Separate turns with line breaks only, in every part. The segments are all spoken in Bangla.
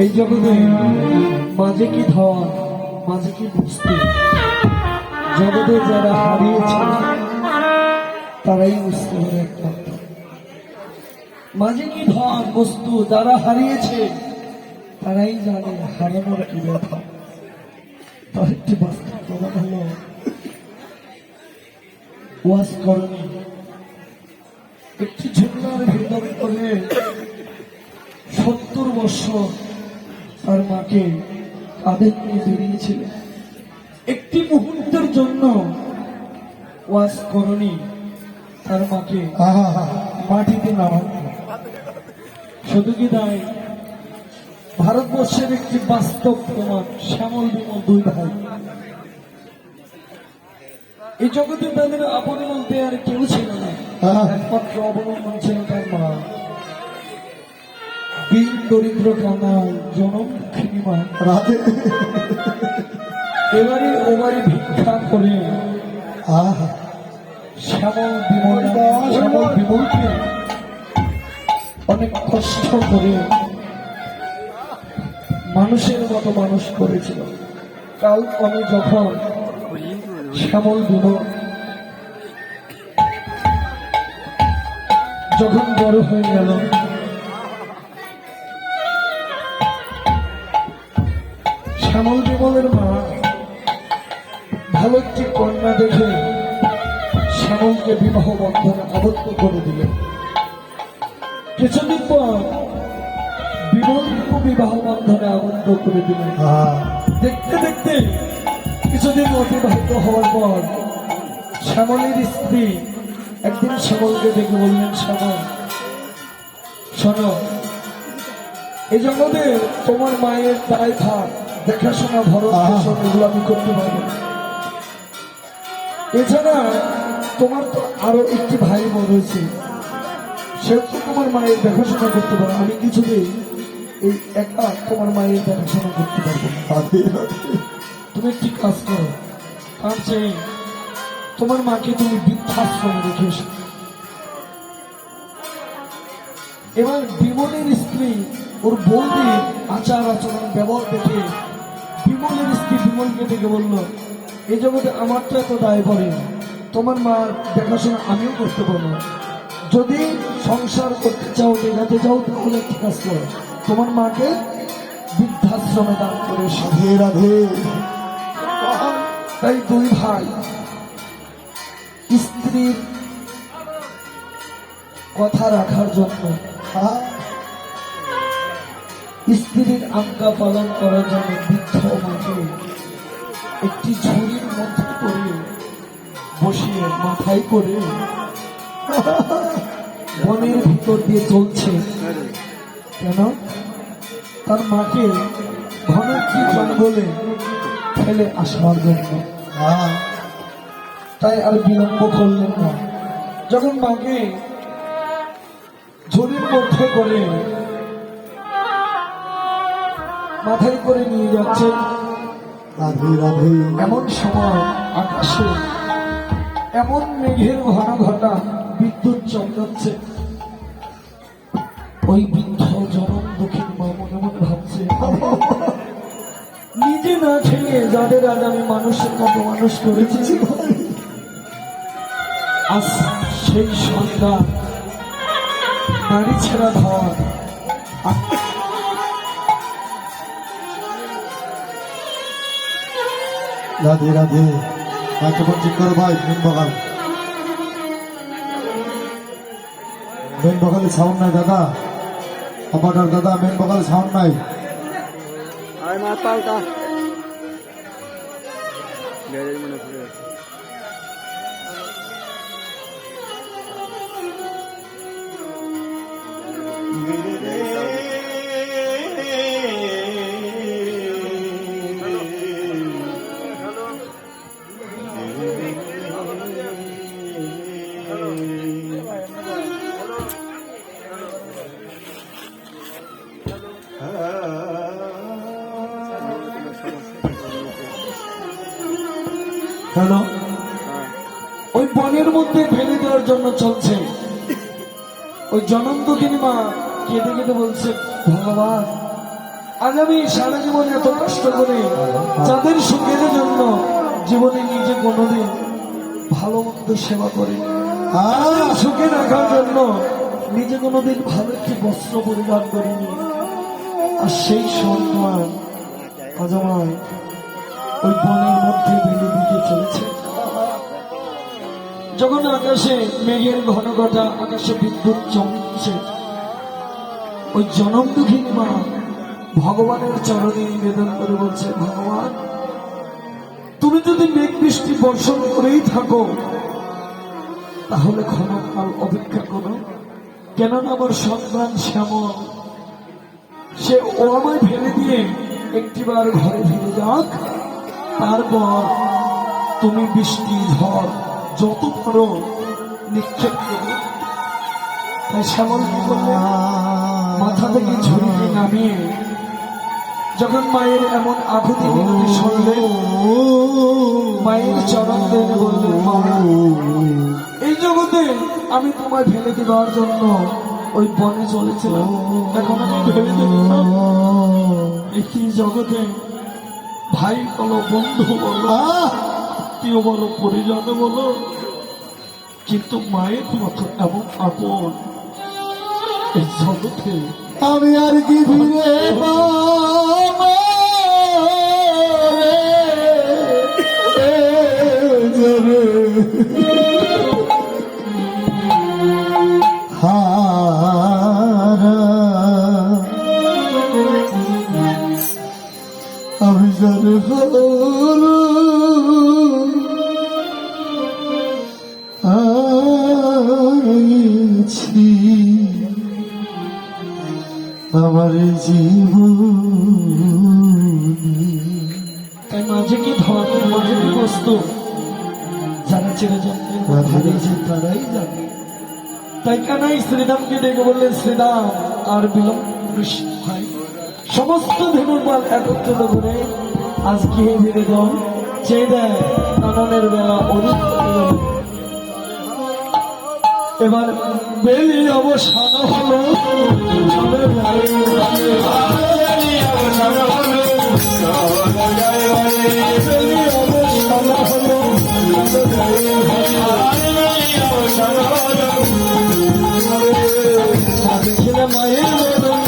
এই জগতে মাঝে কি ধাওয়া মাঝে কি বুঝতে জগতে যারা হারিয়েছে তারাই বুঝতে পারে একমাত্র মাঝে কি ধন, বস্তু যারা হারিয়েছে, তারাই জানে হারানোর কি ব্যথা। তার একটি বাস্তব প্রমাণ হলো ওয়াজ করণী একটি ঝুমনার ভিতর করে সত্তর বছর তার মাকে কাঁধে নিয়ে বেরিয়েছিলেন একটি মুহূর্তের জন্য ওয়াজ করণী মাকে মাটিতে নামানো শুধু কি তাই? ভারতবর্ষের একটি বাস্তব প্রমাণ শ্যামল বিমল দুই ভাই। এই জগতে তাদের আপন বলতে আর কেউ ছিল না। একমাত্র অবলম্বন ছিল তার মা। দিন দরিদ্র কানায় জনম দুঃখিনী মা রাতে। এবারে ওবারে ভিক্ষা করে। শ্যামল বিমল শ্যামল বিমলকে, অনেক কষ্ট করে মানুষের মতো মানুষ করেছিল। কাল আমি যখন শ্যামল বিমল, যখন বড় হয়ে গেল, শ্যামল বিমলের মা ভালো একটি কন্যা দেখে শ্যামলকে বিবাহ বন্ধনে আবদ্ধ করে দিলেন কিছুদিন পর বিমলকে বিবাহ বন্ধনে আবদ্ধ করে দিলেন দেখতে দেখতে কিছুদিন অতিবাহিত হওয়ার পর শ্যামলের স্ত্রী একদিন শ্যামলকে ডেকে বললেন শ্যামল শোনো এই জগতে তোমার মায়ের দায় ভার দেখাশোনা পোষণ এগুলো আমি করতে পারব এছাড়া তোমার তো আরও একটি ভাই বোন রয়েছে। সে তো তোমার মায়ের দেখাশোনা করতে পারো। আমি কিছুতেই এই একা তোমার মায়ের দেখাশোনা করতে পারব তুমি একটি কাজ করো। তার চেয়ে তোমার মাকে তুমি বৃদ্ধাশ্রমে রেখে এসো। এবার বিমলের স্ত্রী ওর বৌদির আচার আচরণ ব্যবহার দেখে বিমলের স্ত্রী বিমলকে ডেকে বলল এই জগতে আমার তো এত দায় পড়ে তোমার মা দেখাশোনা আমিও করতে পারব যদি সংসার করতে চাও, দেখাতে চাও, তাহলে কাজ করো তোমার মাকে বৃদ্ধাশ্রমে দান করে এসো।
রাধে।
তাই দুই ভাই, স্ত্রীর কথা রাখার জন্য স্ত্রীর আজ্ঞা পালন করার জন্য বৃদ্ধ মাকে একটি ঝুড়ির মধ্যে করে বসিয়ে মাথায় করে বনের ভিতর দিয়ে চলছে। কেন? তার মাকে ঘন একটি জঙ্গলে ফেলে আসার জন্য। তাই আর বিলম্ব করলেন না। যখন মাকে ঝুড়ির মধ্যে করে মাথায় করে নিয়ে
রাধে রাধে।
এমন সময় আকাশে এমন মেঘের ঘন ঘটা বিদ্যুৎ চমকাচ্ছে। ওই বৃদ্ধ জনম দক্ষিণ মা মনে মনে ভাবছে। নিজে না খেয়ে যাদের আজ আমি মানুষের মতো মানুষ করেছি। আজ সেই সন্ধ্যা নারী ছেড়া ধাওয়া
রাধে রাধে। মাইক্রোফোন ঠিক করো ভাই, মেন বকাল মেন বকালে সাউন্ড নাই দাদা। অপারেটর দাদা, মেন বকালে সাউন্ড নাই।
আয় মা, পাল্টা।
মধ্যে ফেলে দেওয়ার জন্য চলছে। ওই জনন্তকিনী মা কেঁদে কেঁদে বলছে ভগবান আজ আমি সারা জীবন এত কষ্ট করে যাদের সুখের জন্য জীবনে নিজে কোনোদিন ভালো মন্দ সেবা করে
আহ,
সুখে রাখার জন্য নিজে কোনোদিন ভালো একটি বস্ত্র পরিধান করিনি আর সেই সন্তান আজ আমায় ওই বনের মধ্যে বেলে দিতে চলেছে। যখন আকাশে মেঘের ঘন ঘটা আকাশে বিদ্যুৎ চমকছে, ওই জনম দুঃখিনী মা ভগবানের চরণে নিবেদন করে বলছে, ভগবান, তুমি যদি মেঘ বৃষ্টি বর্ষণ করেই থাকো, তাহলে ক্ষণকাল অপেক্ষা করো। কেননা আমার সন্তান শ্যামল, সে ও আমায় ফেলে দিয়ে একটিবার ঘরে ফিরে যাক, তারপর তুমি বৃষ্টি ঝড় যত পারো নিক্ষেপ করো, তাই শ্যামল কি করলে? মাথা থেকে ঝুড়িকে নামিয়ে যখন মায়ের এমন আকুতি মিনতি শুনলেন মায়ের চরণ দেনে বললেন এই জগতে আমি তোমায় ফেলে দেওয়ার জন্য ওই বনে চলেছিলাম। এখন আমি ফেলে। একই জগতে ভাই বলো, বন্ধু বলো আত্মীয় বলো পরিজন বলো কিন্তু মায়ের মতো এমন আপন এই জগতে
আমি আর কি ফিরে পাবো আছি। আমার
তাই মাঝে কি ধন মাঝে কি বস্তু যারা চিরে তারাই জানে। তাই কানাই শ্রীরামকে ডেকে বললেন শ্রীরাম আর বিলম্ব ভাই। সমস্ত ধনুর্বাল একত্রিত করে আজকে ফিরে যাও চেয়ে দেয় কাননের বেলা অধিক। হয়ে গেল। এবার বেলি অবসান হলো। মায়ের মতন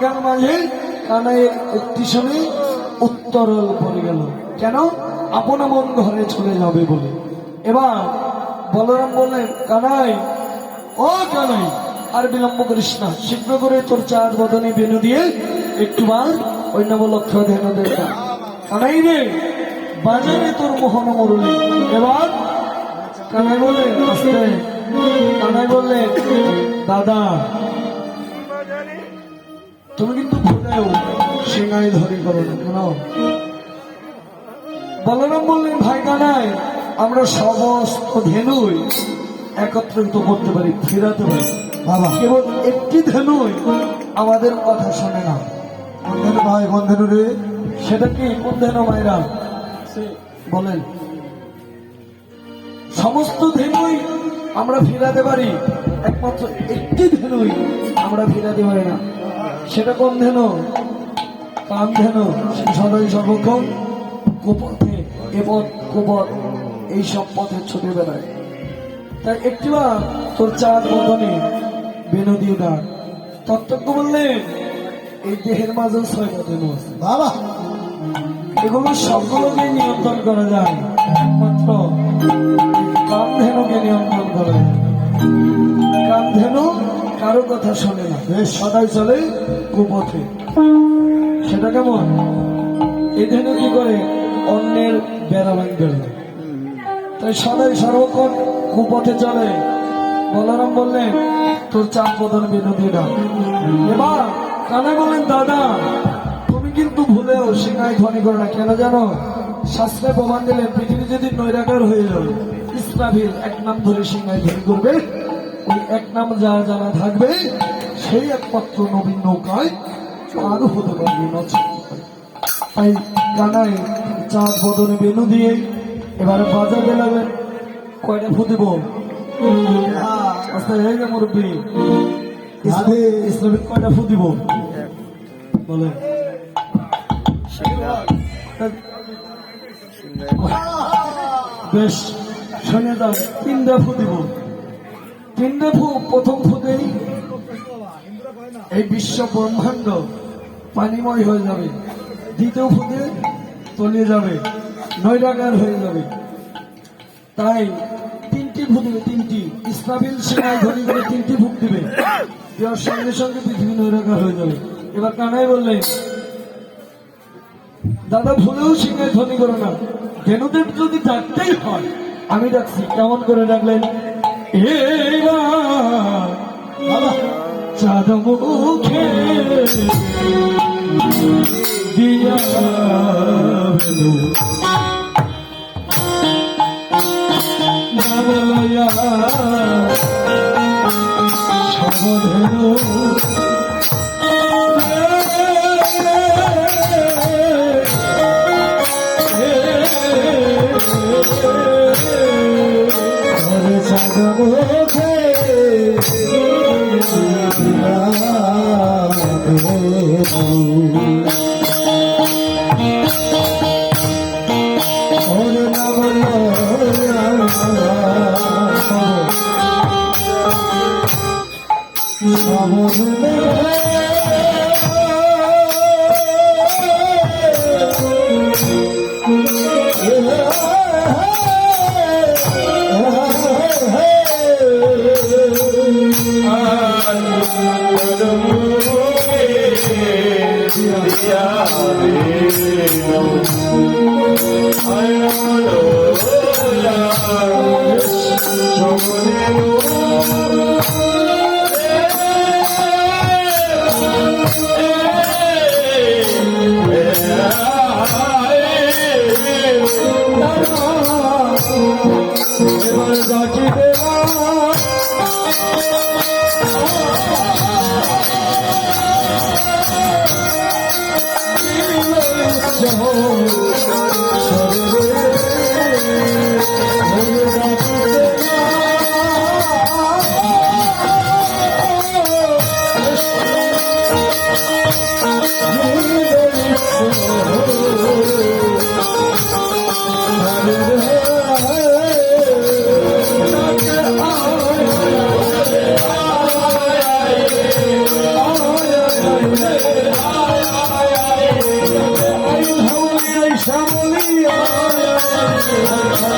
রাগার মাঝে কানায় একটি সময় উত্তরল পড়ে গেল। কেন? আপন আপন ঘরে চলে যাবে বলে। এবার বলরাম বললেন, কানাই, ও কানাই, আর বিলম্ব করিস না। শীঘ্র করে তোর চার বদনে বেনু দিয়ে একটু বার ওই নবলক্ষ ধ্যান দেখা কানাই রে, বাজারে তোর মোহন মরুলি। এবার কানাই বললেন কানাই বললেন, দাদা তুমি কিন্তু ভুলেও সিংহাই ধরি করো না কেন বলরাম বললেন ভাই কানাই আমরা সমস্ত ধেনুই একত্রিত করতে পারি ফেরাতে পারি।
বাবা।
কেবল একটি ধেনুই আমাদের কথা শোনে না।
কোন ধেনু ভাই কোন ধেনু রে?
সেটা কি? কোন ধেনু মায়েরা? বলেন। সমস্ত ধেনুই আমরা ফেরাতে পারি একমাত্র একটি ধেনুই আমরা ফেরাতে পারি না। সেটা কোন ধেনু কান ধেনু সদাই সর্বক্ষণ কুপথে এপথ কুপথ এইসব পথে ছুটে বেড়ায়। তাই একটিবার তোর চার মতনে বেনু দিয়ে দাঁড় তত্ত্বজ্ঞ বললেন এই দেহের মাঝেও ছয়টা ধেনু আছে।
বাবা!
এগুলো সবগুলোকে নিয়ন্ত্রণ করা যায়। একমাত্র কামধেনুকে নিয়ন্ত্রণ করা যায়। কামধেনু কারও কথা শোনে না।
বেশ।
সদাই চলে কুপথে। সেটা কেমন? এখানে কি করে অন্যের বেড়া ভাঙবে না তাই সদাই সর্বক্ষণ কুপথে চলে। বলরাম বললেন তোর চাপ বদল বিনোদী ডাক এবার কানে বলেন দাদা তুমি কিন্তু ভুলেও সিংহায় ধ্বনি করো না। কেন জানো? শাস্ত্রে প্রমাণ দিলেন পৃথিবী যদি নৈরাকার হয়ে যাবে ইসরাফিল এক নাম ধরে সিংহায় ধ্বনি করবে। ওই এক নাম যার জানা থাকবে, সেই একমাত্র নবীন নৌকায় আরও হতে পারবে তাই কানায় চাঁদ বদনে বেনু দিয়ে এবারে বাজাতে লাগলেন কয়টা ফু দিব আস্তে হয়ে যায় মুরব্বী ইসলামিক কয়টা ফু দিব বেশ, শুনে যান তিনটা ফু দিব প্রথম ফুতেই এই বিশ্ব ব্রহ্মাণ্ড পানিময় হয়ে যাবে। দ্বিতীয় ফুতে তলিয়ে যাবে নৈরাকার হয়ে যাবে। তাই তিনটি ভূ দিবে তিনটি ইসরাফিল সেনায় ধনী করে তিনটি ভূপ দিবে। দেওয়ার সঙ্গে সঙ্গে পৃথিবী নৈরাকার হয়ে যাবে। এবার কানাই বললেন দাদা, ভুলেও সিংহায় ধ্বনি করো না। ধেনুদেব যদি ডাকতেই হয়, আমি ডাকছি। কেমন করে ডাকলেন? চাঁদ মুখে। দিয়া বেলু এবার